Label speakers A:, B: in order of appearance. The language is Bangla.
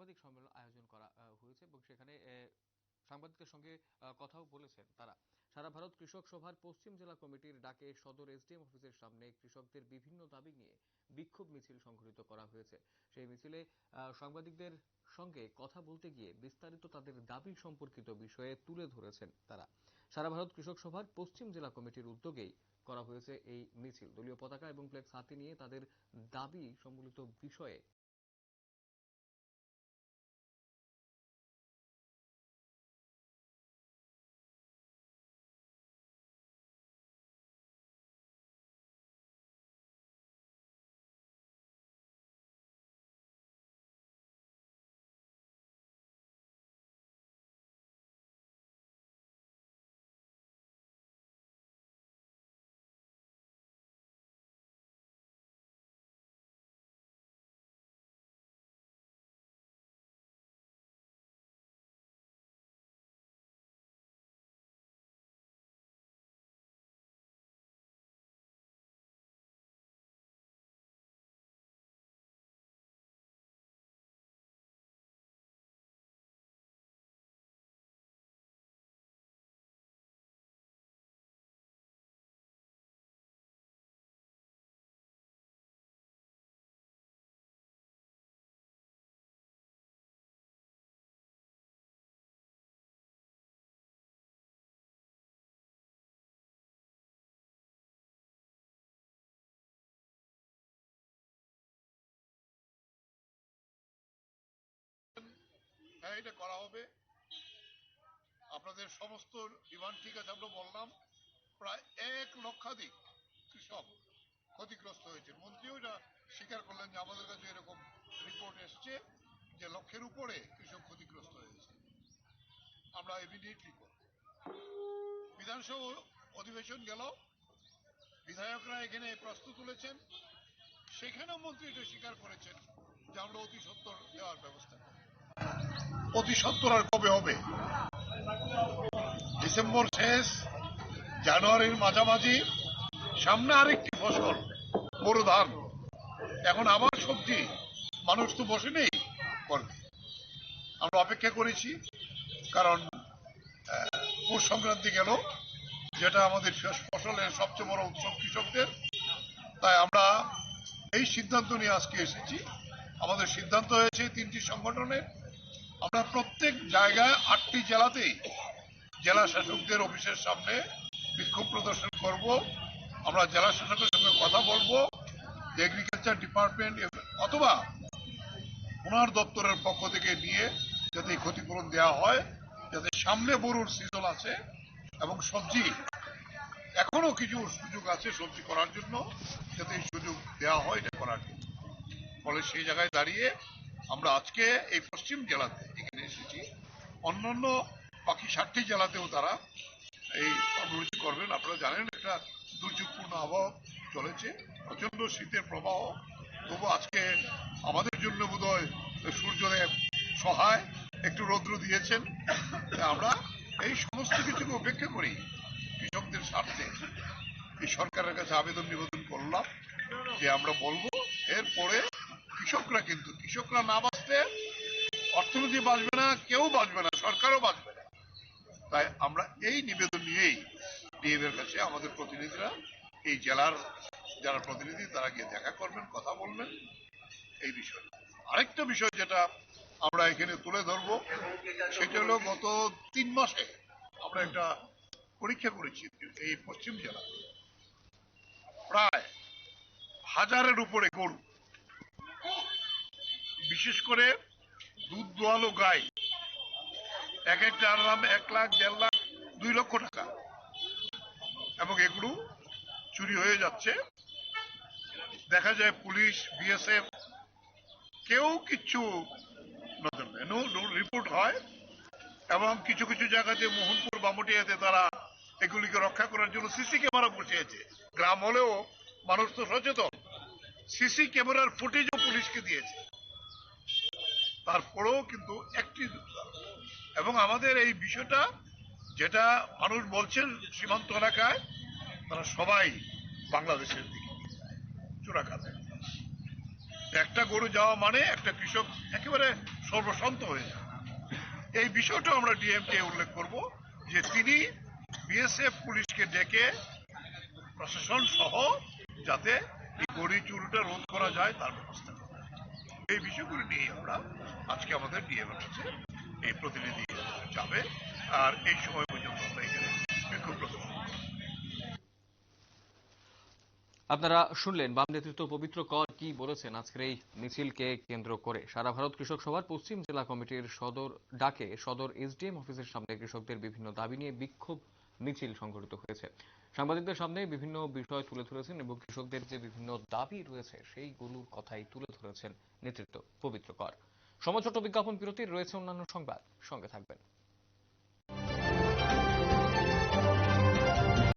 A: সাংবাদিক সম্মেলন আয়োজন করা হয়েছে এবং সেখানে সাংবাদিকদের সঙ্গে কথাও বলেছেন তারা। সারা ভারত কৃষক সভার পশ্চিম জেলা কমিটির ডাকে সদর এসডিএম অফিসের সামনে কৃষকদের বিভিন্ন দাবি নিয়ে বিক্ষোভ মিছিল সংঘটিত করা হয়েছে। সেই মিছিলে সাংবাদিকদের সঙ্গে কথা বলতে গিয়ে বিস্তারিত তাদের দাবি সম্পর্কিত বিষয়ে তুলে ধরেছেন তারা। সারা ভারত কৃষক সভার পশ্চিম জেলা কমিটির উদ্যোগেই করা হয়েছে এই মিছিল। দলীয় পতাকা এবং ফ্লেক্স হাতে নিয়ে তাদের দাবি সম্বলিত বিষয়ে
B: হ্যাঁ এটা করা হবে। আপনাদের সমস্ত ডিমান্ড ঠিক আছে, আমরা বললাম, প্রায় এক লক্ষাধিক কৃষক ক্ষতিগ্রস্ত হয়েছে মন্ত্রীও এটা স্বীকার করলেন যে আমাদের কাছে এরকম রিপোর্ট এসছে যে লক্ষের উপরে কৃষক ক্ষতিগ্রস্ত হয়েছে। আমরা ইমিডিয়েটলি করব। বিধানসভা অধিবেশন গেল, বিধায়করা এখানে প্রশ্ন তুলেছেন, সেখানেও মন্ত্রী এটা স্বীকার করেছেন যে আমরা অতি সত্তর দেওয়ার ব্যবস্থা করব। অতি সত্তর আর কবে হবে? ডিসেম্বর শেষ, জানুয়ারির মাঝামাঝি, সামনে আরেকটি ফসল বড় ধান। এখন আবার সবজি, মানুষ তো বসে নেই করবে আমরা অপেক্ষা করেছি, কারণ পৌষ সংক্রান্তি গেল, যেটা আমাদের শেষ ফসলের সবচেয়ে বড় উৎসব কৃষকদের। তাই আমরা এই সিদ্ধান্ত নিয়ে আজকে এসেছি। আমাদের সিদ্ধান্ত হয়েছে তিনটি সংগঠনের আমরা প্রত্যেক জায়গায় আটটি জেলাতেই জেলা শাসকদের অফিসের সামনে বিক্ষোভ প্রদর্শন করব। আমরা জেলা শাসকের সঙ্গে কথা বলব এগ্রিকালচার ডিপার্টমেন্ট অথবা ওনার দপ্তরের পক্ষ থেকে নিয়ে যাতে ক্ষতিপূরণ দেওয়া হয়, যাতে সামনে বড়ুর সিজন আছে এবং সবজি, এখনও কিছু সুযোগ আছে সবজি করার জন্য, যাতে এই সুযোগ দেওয়া হয় এটা করার জন্য। ফলে সেই জায়গায় দাঁড়িয়ে আমরা আজকে এই পশ্চিম জেলাতে অন্যান্য বাকি ষাটটি জেলাতেও তারা এই কর্মসূচি করবেন। আপনারা জানেন, একটা দুর্যোগপূর্ণ আবহাওয়া চলেছে। প্রচণ্ড শীতের প্রবাহ। তবু আজকে আমাদের জন্য বোধহয় সূর্যদেব সহায় একটু রৌদ্র দিয়েছেন। আমরা এই সমস্ত কিছুকে উপেক্ষা করি কৃষকদের স্বার্থে। এই সরকারের কাছে আবেদন নিবেদন করলাম যে আমরা বলব, এরপরে কৃষকরা কিন্তু, কৃষকরা না বাঁচলে অর্থনীতি বাঁচবে না, কেউ বাঁচবে না, সরকারও বাঁচবে না। তাই আমরা এই নিবেদন নিয়েই ডিএম এর কাছে আমাদের প্রতিনিধিরা এই জেলার যারা প্রতিনিধি, তারা গিয়ে দেখা করবেন, কথা বলবেন এই বিষয়ে। আরেকটা বিষয় যেটা আমরা এখানে তুলে ধরবো, সেটা হলো গত তিন মাসে আমরা একটা পরীক্ষা করেছি এই পশ্চিম জেলা। প্রায় হাজারের উপরে গরু। বিশেষ করে দুধ দোয়ালো গাই। এক একটার দাম এক লাখ, দেড় লাখ, দুই লক্ষ টাকা। এবং এগুলো চুরি হয়ে যাচ্ছে। দেখা যায় পুলিশ, বিএসএফ, কেউ কিছু নজর দেয় রিপোর্ট হয়। এবং কিছু কিছু জায়গাতে মোহনপুর, বামুটিয়াতে তারা এগুলিকে রক্ষা করার জন্য সিসি ক্যামেরা বসিয়েছে। গ্রাম হলেও মানুষ তো সচেতন। সিসি ক্যামেরার ফুটেজও পুলিশকে দিয়েছে। তারপরেও কিন্তু একটি এবং আমাদের এই বিষয়টা, যেটা মানুষ বলছেন সীমান্ত এলাকায়, তারা সবাই বাংলাদেশের দিকে চোরাকাতে একটা গরু যাওয়া মানে একটা কৃষক একেবারে সর্বশান্ত হয়ে যায় এই বিষয়টা আমরা ডিএমকে উল্লেখ করব যে তিনি বিএসএফ পুলিশকে ডেকে প্রশাসন সহ যাতে এই গড়ি চুরিটা রোধ করা যায় তার ব্যবস্থা এই বিষয়গুলো নিয়ে আমরা আজকে আমাদের ডিএম এর এই প্রতিনিধি যাবে। আর এই সময় পর্যন্ত আমরা এখানে বিক্ষোভ
A: আপনারা শুনলেন বাম নেতৃত্ব পবিত্র কর কি বলেছেন আজকের এই মিছিলকে কেন্দ্র করে। সারা ভারত কৃষক সভার পশ্চিম জেলা কমিটির সদর ডাকে সদর এসডিএম অফিসের সামনে কৃষকদের বিভিন্ন দাবি নিয়ে বিক্ষোভ মিছিল সংঘটিত হয়েছে। সাংবাদিকদের সামনে বিভিন্ন বিষয় তুলে ধরেছেন এবং কৃষকদের যে বিভিন্ন দাবি রয়েছে সেইগুলোর কথাই তুলে ধরেছেন নেতৃত্ব পবিত্র কর। সময় ছোট বিজ্ঞাপন বিরতির রয়েছে অন্যান্য সংবাদ। সঙ্গে থাকবেন।